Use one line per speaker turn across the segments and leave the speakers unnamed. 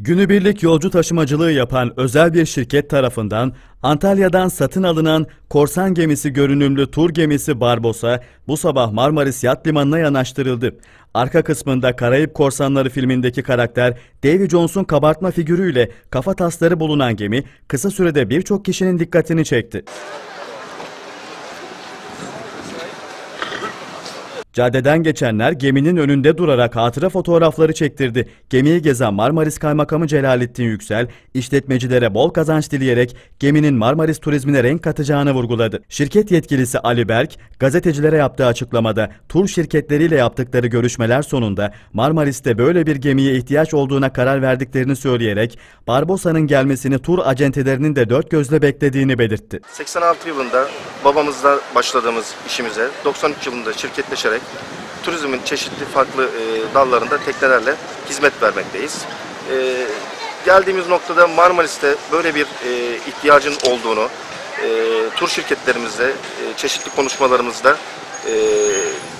Günübirlik yolcu taşımacılığı yapan özel bir şirket tarafından Antalya'dan satın alınan korsan gemisi görünümlü tur gemisi Barbosa bu sabah Marmaris Yat Limanı'na yanaştırıldı. Arka kısmında Karayip Korsanları filmindeki karakter Davy Jones'un kabartma figürüyle kafa tasları bulunan gemi kısa sürede birçok kişinin dikkatini çekti. Caddeden geçenler geminin önünde durarak hatıra fotoğrafları çektirdi. Gemiyi gezen Marmaris Kaymakamı Celalettin Yüksel, işletmecilere bol kazanç dileyerek geminin Marmaris turizmine renk katacağını vurguladı. Şirket yetkilisi Ali Berk, gazetecilere yaptığı açıklamada tur şirketleriyle yaptıkları görüşmeler sonunda Marmaris'te böyle bir gemiye ihtiyaç olduğuna karar verdiklerini söyleyerek Barbosa'nın gelmesini tur acentelerinin de dört gözle beklediğini belirtti.
86 yılında babamızla başladığımız işimize 93 yılında şirketleşerek turizmin çeşitli farklı e, dallarında teknelerle hizmet vermekteyiz. E, geldiğimiz noktada Marmaris'te böyle bir e, ihtiyacın olduğunu e, tur şirketlerimizle e, çeşitli konuşmalarımızda e,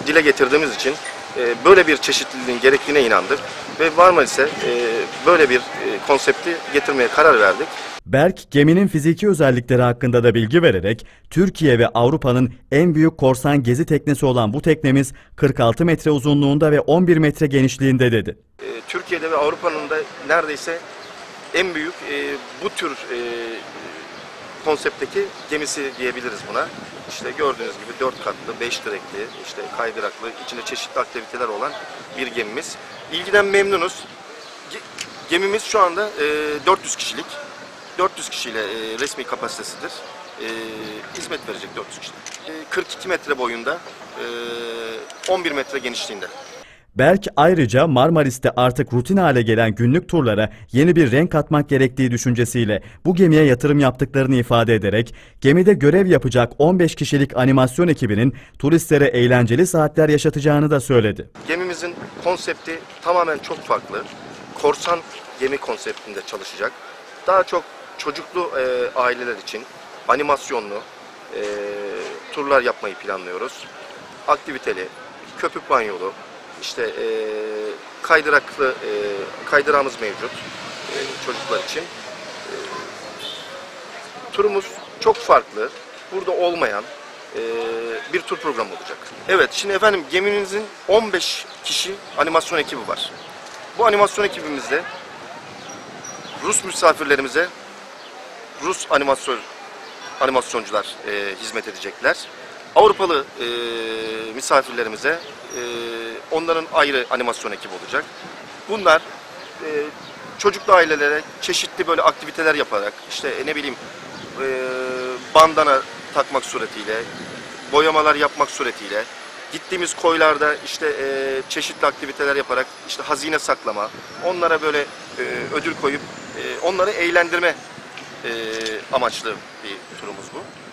dile getirdiğimiz için e, böyle bir çeşitliliğin gerektiğine inandık ve Marmaris'e e, böyle bir e, konsepti getirmeye karar verdik.
Berk, geminin fiziki özellikleri hakkında da bilgi vererek, Türkiye ve Avrupa'nın en büyük korsan gezi teknesi olan bu teknemiz 46 metre uzunluğunda ve 11 metre genişliğinde dedi.
E, Türkiye'de ve Avrupa'nın da neredeyse en büyük e, bu tür e, konseptteki gemisi diyebiliriz buna. İşte gördüğünüz gibi dört katlı, beş direkli, işte kaydıraklı, içinde çeşitli aktiviteler olan bir gemimiz. İlgiden memnunuz. Ge- Gemimiz şu anda e, 400 kişilik. 400 kişiyle e, resmi kapasitesidir. E, hizmet verecek 400 kişilik. E, 42 metre boyunda, e, 11 metre genişliğinde.
Berk ayrıca Marmaris'te artık rutin hale gelen günlük turlara yeni bir renk katmak gerektiği düşüncesiyle bu gemiye yatırım yaptıklarını ifade ederek gemide görev yapacak 15 kişilik animasyon ekibinin turistlere eğlenceli saatler yaşatacağını da söyledi.
Gemimizin konsepti tamamen çok farklı. Korsan gemi konseptinde çalışacak. Daha çok çocuklu e, aileler için animasyonlu e, turlar yapmayı planlıyoruz. Aktiviteli, köpük banyolu, işte e, kaydıraklı e, kaydırağımız mevcut e, çocuklar için. E, turumuz çok farklı, burada olmayan e, bir tur programı olacak. Evet, şimdi efendim gemimizin 15 kişi animasyon ekibi var. Bu animasyon ekibimizde Rus misafirlerimize Rus animasyon animasyoncular e, hizmet edecekler. Avrupalı e, misafirlerimize e, onların ayrı animasyon ekibi olacak. Bunlar e, çocuklu ailelere çeşitli böyle aktiviteler yaparak işte e, ne bileyim e, bandana takmak suretiyle, boyamalar yapmak suretiyle gittiğimiz koylarda işte e, çeşitli aktiviteler yaparak işte hazine saklama, onlara böyle e, ödül koyup e, onları eğlendirme amaçlı bir turumuz bu.